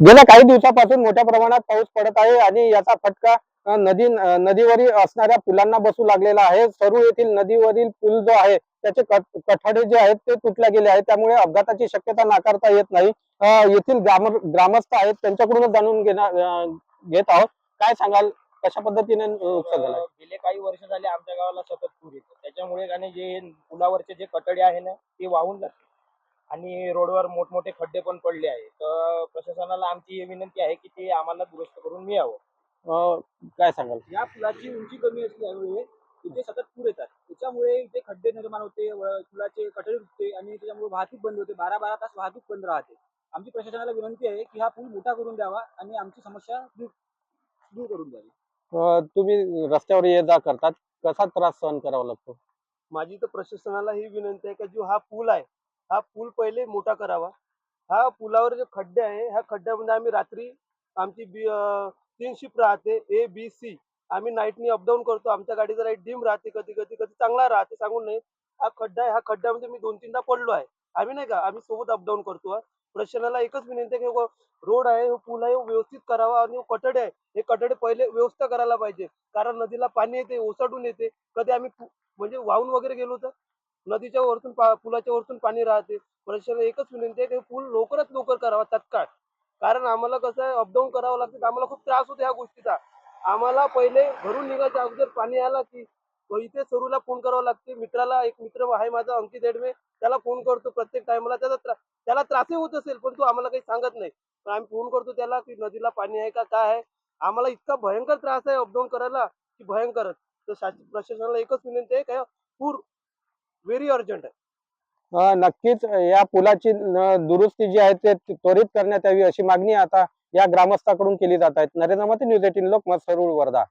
गेल्या काही दिवसापासून मोठ्या प्रमाणात पाऊस पडत आहे आणि याचा फटका नदी नदीवरील असणाऱ्या पुलांना बसू लागलेला आहे. सरू येथील नदीवरील पूल जो आहे त्याचे कठाडे जे आहेत ते तुटल्या गेले आहेत. त्यामुळे अपघाताची शक्यता नाकारता येत नाही. येथील ग्राम ग्रामस्थ आहेत त्यांच्याकडूनच जाणून घेणार घेत आहोत. काय सांगाल? कशा पद्धतीने नुकसान झालं? गेले काही वर्ष झाले आमच्या गावाला सतत पूर येतो. त्याच्यामुळे आणि जे पुलावरचे जे कटडे आहे ना ते वाहून जाते आणि रोडवर मोठमोठे खड्डे पण पडले आहे तर प्रशासनाला आमची ही विनंती आहे की ते आम्हाला दुरुस्त करून मिळावं. अ, काय सांगाल? या पुलाची उंची कमी असल्यामुळे इथे सतत पूर येतात. त्याच्यामुळे इथे खड्डे निर्माण होते व पुलाचे कटडे तुटते आणि त्याच्यामुळे वाहतूक बंद होते. बारा बारा तास वाहतूक बंद राहते. आमची प्रशासनाला विनंती आहे की हा पूल मोठा करून द्यावा आणि आमची समस्या दूर दूर करून द्यावी. अ, तुम्ही रस्त्यावर ये जा करतात. कसा त्रास सहन करावा लागतो? माझी तर प्रशासनाला ही विनंती आहे की जो हा पूल आहे हा पूल पहिले मोठा करावा. हा पुलावर जे खड्डे आहे ह्या खड्ड्यामध्ये आम्ही रात्री आमची बी तीन शिफ्ट राहते ए बी सी आम्ही नाईटनी अपडाऊन करतो. आमच्या गाडीचा राईट डीम राहते कधी कधी कधी चांगला राहते सांगून नाही हा खड्डा आहे हा खड्ड्यामध्ये मी दोन तीनदा पडलो आहे. आम्ही नाही का आम्ही सोबत अपडाऊन करतो प्रशासनाला एकच विनंती आहे की रोड आहे पूल आहे व्यवस्थित करावा आणि कटडे आहे हे कटडे पहिले व्यवस्था करायला पाहिजे. कारण नदीला पाणी येते ओसाडून येते. कधी आम्ही म्हणजे वाहून वगैरे गेलो तर? नदीच्या वरतून पुलाच्या वरतून पाणी राहते. प्रशासनाला एकच विनंती आहे की पूल लवकरात लवकर करावा तत्काळ. कारण आम्हाला कसं आहे अपडाऊन करावं लागतं आम्हाला खूप त्रास होतो ह्या गोष्टीचा. आम्हाला पहिले घरून निघायच्या अगोदर पाणी आला की इथे सरूला फोन करावा लागते. मित्राला एक मित्र आहे माझा अंकित एडमे त्याला फोन करतो प्रत्येक टायमाला त्याचा त्रा- त्याला त्रासही होत असेल पण तो आम्हाला काही सांगत नाही. पण आम्ही फोन करतो त्याला की नदीला पाणी आहे का काय आहे? आम्हाला इतका भयंकर त्रास आहे अपडाऊन करायला की भयंकरच. तर शासन प्रशासनाला एकच विनंती आहे का पूर व्हेरी अर्जंट आहे नक्कीच या पुलाची दुरुस्ती जी आहे ते त्वरित करण्यात यावी अशी मागणी आता या ग्रामस्थाकडून केली जात आहे. Narendra Modi news eighteen Lokmat Sarul Wardha.